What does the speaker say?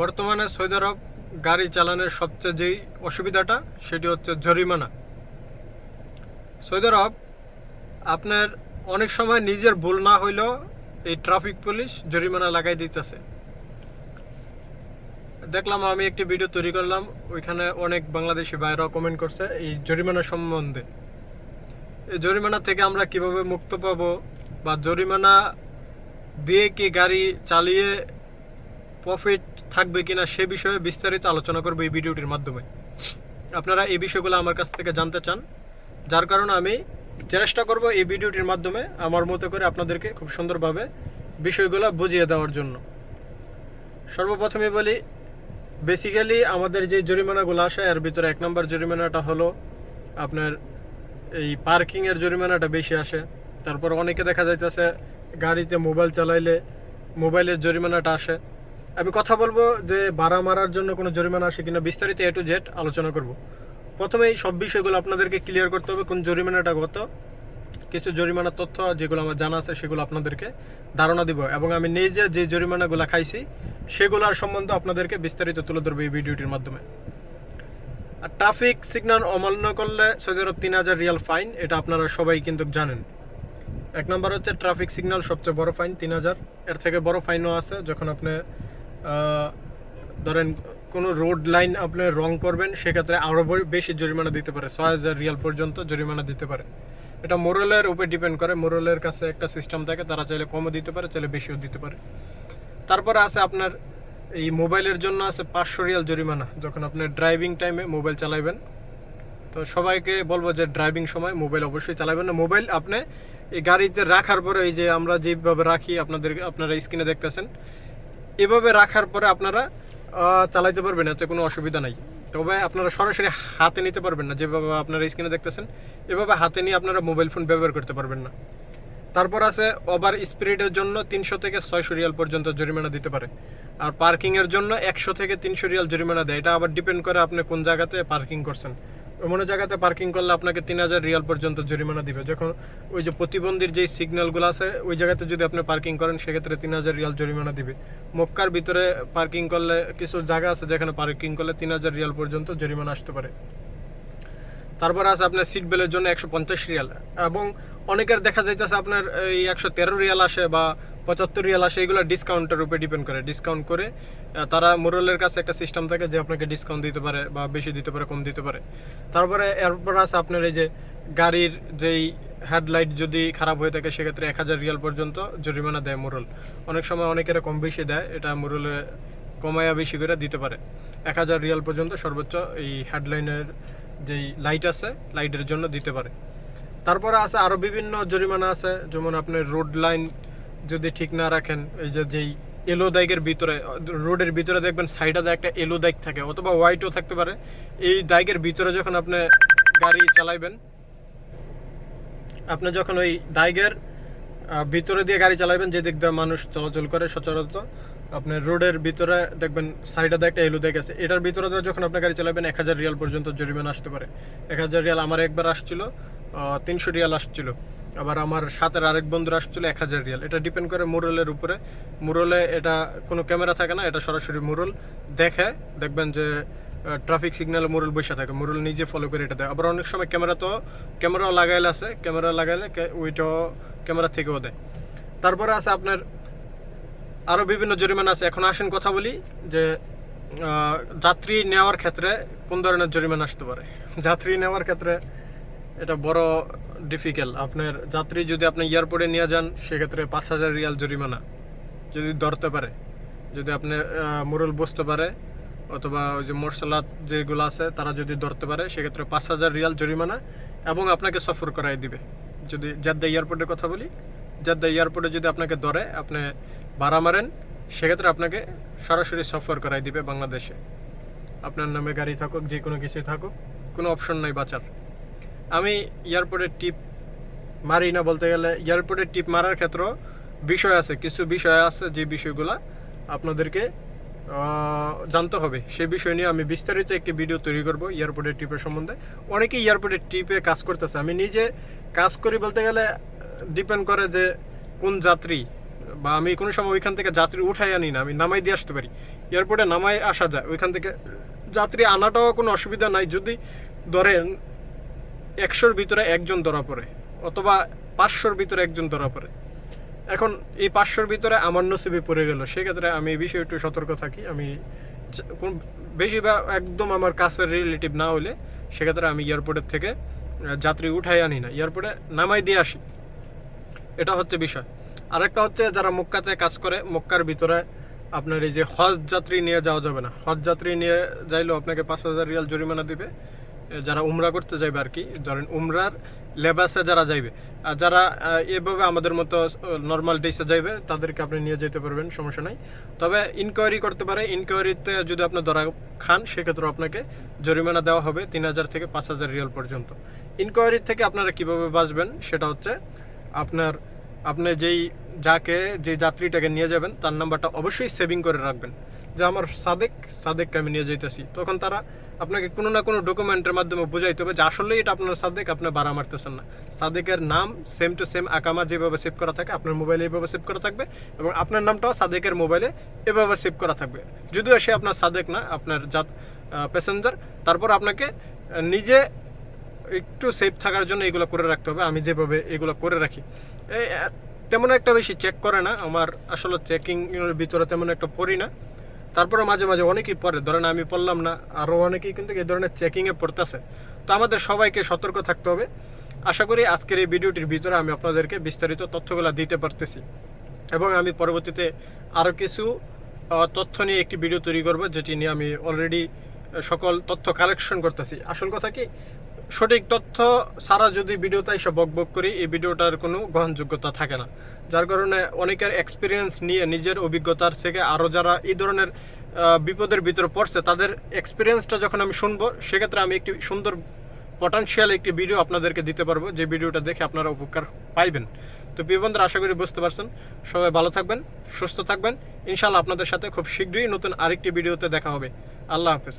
বর্তমানে সৌদি আরব গাড়ি চালানোর সবচেয়ে যেই অসুবিধাটা, সেটি হচ্ছে জরিমানা। সৌদি আরব আপনার অনেক সময় নিজের ভুল না হইলেও এই ট্রাফিক পুলিশ জরিমানা লাগাই দিতেছে। দেখলাম, আমি একটি ভিডিও তৈরি করলাম, ওইখানে অনেক বাংলাদেশি ভাইরাও কমেন্ট করছে এই জরিমানা সম্বন্ধে। এই জরিমানা থেকে আমরা কীভাবে মুক্ত পাব বা জরিমানা দিয়ে কি গাড়ি চালিয়ে প্রফিট থাকবে কিনা সে বিষয়ে বিস্তারিত আলোচনা করব এই ভিডিওটির মাধ্যমে। আপনারা এই বিষয়গুলো আমার কাছ থেকে জানতে চান, যার কারণে আমি চেষ্টা করব এই ভিডিওটির মাধ্যমে আমার মতো করে আপনাদেরকে খুব সুন্দরভাবে বিষয়গুলো বুঝিয়ে দেওয়ার জন্য। সর্বপ্রথমে বলি বেসিক্যালি আমাদের যে জরিমানাগুলো আসে, এর ভিতরে এক নম্বর জরিমানাটা হলো আপনার এই পার্কিংয়ের জরিমানাটা বেশি আসে। তারপর অনেকে দেখা যাইতেছে গাড়িতে মোবাইল চালাইলে মোবাইলের জরিমানাটা আসে। আমি কথা বলব যে ভাড়া মারার জন্য কোনো জরিমানা আসে কিনা বিস্তারিত এ টু জেড আলোচনা করব। প্রথমে এই সব বিষয়গুলো আপনাদেরকে ক্লিয়ার করতে হবে, কোন জরিমানাটা কত কিছু জরিমানার তথ্য যেগুলো আমার জানা আছে সেগুলো আপনাদেরকে ধারণা দিব এবং আমি নিজে যে জরিমানাগুলো খাইছি সেগুলোর সম্বন্ধে আপনাদেরকে বিস্তারিত তুলে ধরবো এই ভিডিওটির মাধ্যমে। আর ট্রাফিক সিগন্যাল অমান্য করলে সৌদি আরব তিন হাজার রিয়াল ফাইন, এটা আপনারা সবাই কিন্তু জানেন। এক নম্বর হচ্ছে ট্রাফিক সিগন্যাল সবচেয়ে বড় ফাইন, তিন হাজার। এর থেকে বড় ফাইনও আছে যখন আপনি ধরেন কোনো রোড লাইন আপনি রং করবেন, সেক্ষেত্রে আরও বেশি জরিমানা দিতে পারে, ছয় হাজার রিয়াল পর্যন্ত জরিমানা দিতে পারে। এটা মোরলের উপর ডিপেন্ড করে, মোরলের কাছে একটা সিস্টেম থাকে, তারা চাইলে কমও দিতে পারে, চাইলে বেশিও দিতে পারে। তারপরে আছে আপনার এই মোবাইলের জন্য আছে পাঁচশো রিয়াল জরিমানা, যখন আপনি ড্রাইভিং টাইমে মোবাইল চালাইবেন। তো সবাইকে বলব যে ড্রাইভিং সময় মোবাইল অবশ্যই চালাবেন না মোবাইল আপনি এই গাড়িতে রাখার পরে, এই যে আমরা যেভাবে রাখি, আপনাদের, আপনারা স্ক্রিনে দেখতেছেন এভাবে রাখার পরে আপনারা চালাইতে পারবেন, এতে কোনো অসুবিধা নাই। তবে আপনারা সরাসরি হাতে নিতে পারবেন না, যেভাবে আপনারা স্ক্রিনে দেখতেছেন, এভাবে হাতে নিয়ে আপনারা মোবাইল ফোন ব্যবহার করতে পারবেন না। তারপর আছে ওভার স্পিডের জন্য তিনশো থেকে ছয়শো রিয়াল পর্যন্ত জরিমানা দিতে পারে। আর পার্কিংয়ের জন্য একশো থেকে তিনশো রিয়াল জরিমানা দেয়। এটা আবার ডিপেন্ড করে আপনি কোন জায়গাতে পার্কিং করছেন। এমন জায়গাতে পার্কিং করলে আপনাকে তিন হাজার রিয়াল পর্যন্ত জরিমানা দিবে। যখন ওই যে প্রতিবন্ধীর যেই সিগন্যালগুলো আছে, ওই জায়গাতে যদি আপনি পার্কিং করেন, সেক্ষেত্রে তিন হাজার রিয়াল জরিমানা দিবে। মক্কার ভিতরে পার্কিং করলে কিছু জায়গা আছে যেখানে পার্কিং করলে তিন হাজার রিয়াল পর্যন্ত জরিমানা আসতে পারে। তারপর আছে আপনার সিট বেলের জন্য একশো পঞ্চাশ রিয়াল। এবং অনেকের দেখা যাইতেছে আপনার এই একশো তেরো রিয়াল আসে বা পঁচাত্তর রিয়াল আসে, এগুলো ডিসকাউন্টের উপরে ডিপেন্ড করে। ডিসকাউন্ট করে তারা মোরলের কাছে একটা সিস্টেম থাকে যে আপনাকে ডিসকাউন্ট দিতে পারে বা বেশি দিতে পারে, কম দিতে পারে। তারপরে এরপর আছে আপনার এই যে গাড়ির যেই হেডলাইট যদি খারাপ হয়ে থাকে, সেক্ষেত্রে এক হাজার রিয়াল পর্যন্ত জরিমানা দেয় মোরল। অনেক সময় অনেকেরা কম বেশি দেয়, এটা মোরলে কমায়া বেশি করে দিতে পারে। এক হাজার রিয়াল পর্যন্ত সর্বোচ্চ এই হেডলাইনের যেই লাইট আছে লাইটের জন্য দিতে পারে। তারপরে আছে আরও বিভিন্ন জরিমানা আছে, যেমন আপনার রোড লাইন যদি ঠিক না রাখেন, এই যে যেই এলো দাইগের ভিতরে, রোডের ভিতরে দেখবেন সাইডে একটা এলো দাইক থাকে, অথবা হোয়াইটও থাকতে পারে। এই দাইগের ভিতরে যখন আপনি গাড়ি চালাইবেন, আপনি যখন ওই দাইগের ভিতরে দিয়ে গাড়ি চালাবেন যে দিক দিয়ে মানুষ চলাচল করে সচরাচর আপনার রোডের ভিতরে দেখবেন, সাইডে একটা এলু দেখ আছে এটার ভিতরে যখন আপনি গাড়ি চালাবেন, এক হাজার রিয়াল পর্যন্ত জরিমানা আসতে পারে। এক হাজার রিয়াল আমার একবার আসছিল তিনশো রিয়াল আসছিল। আবার আমার সাথের আরেক বন্ধুর আসছিল এক হাজার রিয়াল। এটা ডিপেন্ড করে মুরলের উপরে। মুরলে এটা কোনো ক্যামেরা থাকে না, এটা সরাসরি মুরল দেখে, দেখবেন যে ট্রাফিক সিগন্যাল মুরল বসে থাকে। মুরল নিজে ফলো করে এটা দেয়। আবার অনেক সময় ক্যামেরা তো ক্যামেরাও লাগাইলে আছে। ক্যামেরা লাগাইলে ওইটাও ক্যামেরা থেকেও দেয়। তারপরে আছে আপনার আরও বিভিন্ন জরিমানা আছে। এখন আসেন কথা বলি যে যাত্রী নেওয়ার ক্ষেত্রে কোন ধরনের জরিমানা আসতে পারে? যাত্রী নেওয়ার ক্ষেত্রে এটা বড় ডিফিকাল্ট আপনার যাত্রী যদি আপনি এয়ারপোর্টে নিয়ে যান, সেক্ষেত্রে পাঁচ হাজার রিয়াল জরিমানা যদি ধরতে পারে। যদি আপনি মোরল বসতে পারে, অথবা ওই যে মোরসালাত যেগুলো আছে, তারা যদি ধরতে পারে, সেক্ষেত্রে পাঁচ হাজার রিয়াল জরিমানা এবং আপনাকে সফর করাই দিবে। যদি জাদ্দা এয়ারপোর্টের কথা বলি জাদ্দা এয়ারপোর্টে যদি আপনাকে ধরে, আপনি ভাড়া মারেন, সেক্ষেত্রে আপনাকে সরাসরি সফর করাই দিবে বাংলাদেশে। আপনার নামে গাড়ি থাকুক, যে কোনো কিছু থাকুক, কোনো অপশন নাই বাঁচার। আমি এয়ারপোর্টের টিপ মারি না বলতে গেলে, এয়ারপোর্টের টিপ মারার ক্ষেত্রেও বিষয় আছে, কিছু বিষয় আছে যে বিষয়গুলা আপনাদেরকে জানতে হবে। সেই বিষয় নিয়ে আমি বিস্তারিত একটি ভিডিও তৈরি করব এয়ারপোর্টের টিপের সম্বন্ধে। অনেকেই এয়ারপোর্টের টিপে কাজ করতেছে। আমি নিজে কাজ করি বলতে গেলে ডিপেন্ড করে যে কোন যাত্রী, বা আমি কোনো সময় ওইখান থেকে যাত্রী উঠাই আনি না, আমি নামাই দিয়ে আসতে পারি। এয়ারপোর্টে নামাই আসা যায়, ওইখান থেকে যাত্রী আনাটাও কোনো অসুবিধা নাই। যদি ধরেন একশোর ভিতরে একজন ধরা পড়ে, অথবা পাঁচশোর ভিতরে একজন ধরা পড়ে, এখন এই পাঁচশোর ভিতরে আমার নসিবে পড়ে গেল, সেক্ষেত্রে আমি এই বিষয়ে একটু সতর্ক থাকি। আমি কোন বেশি বা একদম আমার কাছের রিলেটিভ না হলে সেক্ষেত্রে আমি এয়ারপোর্টের থেকে যাত্রী উঠাই আনি না। এয়ারপোর্টে নামাই দিয়ে আসি। এটা হচ্ছে বিষয়। আরেকটা হচ্ছে যারা মক্কাতে কাজ করে, মক্কার ভিতরে আপনার এই যে হজ যাত্রী নিয়ে যাওয়া যাবে না। হজ যাত্রী নিয়ে যাইলেও আপনাকে পাঁচ হাজার রিয়াল জরিমানা দিবে। যারা উমরা করতে যাইবে আর কি, ধরেন উমরার লেবাসে যারা যাইবে, আর যারা এভাবে আমাদের মতো নর্মাল ডেসে যাইবে, তাদেরকে আপনি নিয়ে যেতে পারবেন, সমস্যা নাই। তবে ইনকোয়ারি করতে পারে ইনকোয়ারিতে যদি আপনি ধরা খান সেক্ষেত্রে আপনাকে জরিমানা দেওয়া হবে তিন হাজার থেকে পাঁচ হাজার রিয়াল পর্যন্ত। ইনকোয়ারি থেকে আপনারা কীভাবে বাঁচবেন, সেটা হচ্ছে আপনার, আপনি যেই, যাকে, যে যাত্রীটাকে নিয়ে যাবেন, তার নাম্বারটা অবশ্যই সেভিং করে রাখবেন। যে আমার সাদেক, সাদেককে আমি নিয়ে যাইতেছি। তখন তারা আপনাকে কোনো না কোনো ডকুমেন্টের মাধ্যমে বুঝাইতে হবে যে আসলেই এটা আপনার সাদেক, আপনি বাড়া মারতেছেন না। সাদেকের নাম সেম টু সেম আকামা যেভাবে সেভ করা থাকে, আপনার মোবাইলে এইভাবে সেভ করা থাকবে এবং আপনার নামটাও সাদেকের মোবাইলে এভাবে সেভ করা থাকবে। যদিও সে আপনার সাদেক না, আপনার জাত প্যাসেঞ্জার তারপর আপনাকে নিজে একটু সেফ থাকার জন্য এগুলো করে রাখতে হবে। আমি যেভাবে এগুলো করে রাখি। তেমন একটা বেশি চেক করে না। আমার আসলে চেকিং ভিতরে তেমন একটা পড়ি না। তারপরে মাঝে মাঝে অনেকেই পড়ে। ধরেন আমি পড়লাম না আরও অনেকেই কিন্তু এই ধরনের চেকিংয়ে পড়তেছে। তো আমাদের সবাইকে সতর্ক থাকতে হবে। আশা করি আজকের এই ভিডিওটির ভিতরে আমি আপনাদেরকে বিস্তারিত তথ্যগুলো দিতে পারতেছি। এবং আমি পরবর্তীতে আরও কিছু তথ্য নিয়ে একটি ভিডিও তৈরি করব, যেটি নিয়ে আমি অলরেডি সকল তথ্য কালেকশন করতেছি। আসল কথা কি? সঠিক তথ্য ছাড়া যদি ভিডিওতে এসে বক বক করি, এই ভিডিওটার কোনো গ্রহণযোগ্যতা থাকে না। যার কারণে অনেকের এক্সপিরিয়েন্স নিয়ে, নিজের অভিজ্ঞতার থেকে আরও যারা এই ধরনের বিপদের ভিতরে পড়ছে, তাদের এক্সপিরিয়েন্সটা যখন আমি শুনব, সেক্ষেত্রে আমি একটি সুন্দর পটেনশিয়াল একটি ভিডিও আপনাদেরকে দিতে পারব, যে ভিডিওটা দেখে আপনারা উপকার পাইবেন। তো বন্ধুরা, আশা করি বুঝতে পারছেন। সবাই ভালো থাকবেন, সুস্থ থাকবেন। ইনশাল্লাহ আপনাদের সাথে খুব শীঘ্রই নতুন আরেকটি ভিডিওতে দেখা হবে। আল্লাহ হাফেজ।